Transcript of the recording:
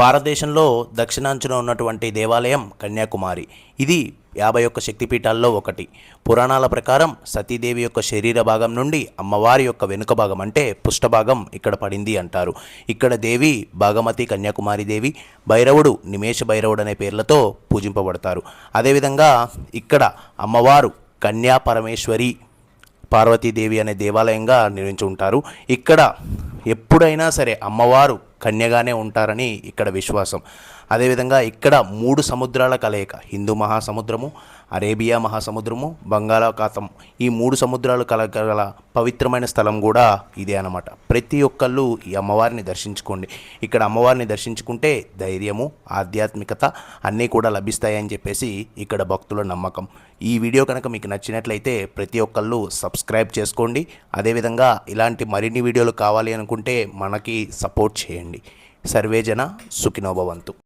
భారతదేశంలో దక్షిణాంచున ఉన్నటువంటి దేవాలయం కన్యాకుమారి. ఇది యాభై ఒక్క శక్తిపీఠాల్లో ఒకటి. పురాణాల ప్రకారం సతీదేవి యొక్క శరీర భాగం నుండి అమ్మవారి యొక్క వెనుక భాగం అంటే పుష్టభాగం ఇక్కడ పడింది అంటారు. ఇక్కడ దేవి భాగమతి కన్యాకుమారి దేవి భైరవుడు నిమేష భైరవుడు అనే పేర్లతో పూజింపబడతారు. అదేవిధంగా ఇక్కడ అమ్మవారు కన్యా పరమేశ్వరి పార్వతీదేవి అనే దేవాలయంగా నిర్మించి ఉంటారు ఇక్కడ ఎప్పుడైనా సరే అమ్మవారు కన్యగానే ఉంటారని ఇక్కడ విశ్వాసం. అదేవిధంగా ఇక్కడ మూడు సముద్రాల కలయిక హిందూ మహాసముద్రము అరేబియా మహాసముద్రము బంగాళాఖాతం ఈ మూడు సముద్రాలు కలగల పవిత్రమైన స్థలం కూడా ఇదే అన్నమాట. ప్రతి ఒక్కళ్ళు ఈ అమ్మవారిని దర్శించుకోండి. ఇక్కడ అమ్మవారిని దర్శించుకుంటే ధైర్యము ఆధ్యాత్మికత అన్నీ కూడా లభిస్తాయని చెప్పేసి ఇక్కడ భక్తుల నమ్మకం. ఈ వీడియో కనుక మీకు నచ్చినట్లయితే ప్రతి ఒక్కళ్ళు సబ్స్క్రైబ్ చేసుకోండి. అదేవిధంగా ఇలాంటి మరిన్ని వీడియోలు కావాలి అనుకుంటే మనకి సపోర్ట్ చేయండి. సర్వేజన సుఖినోభవంతు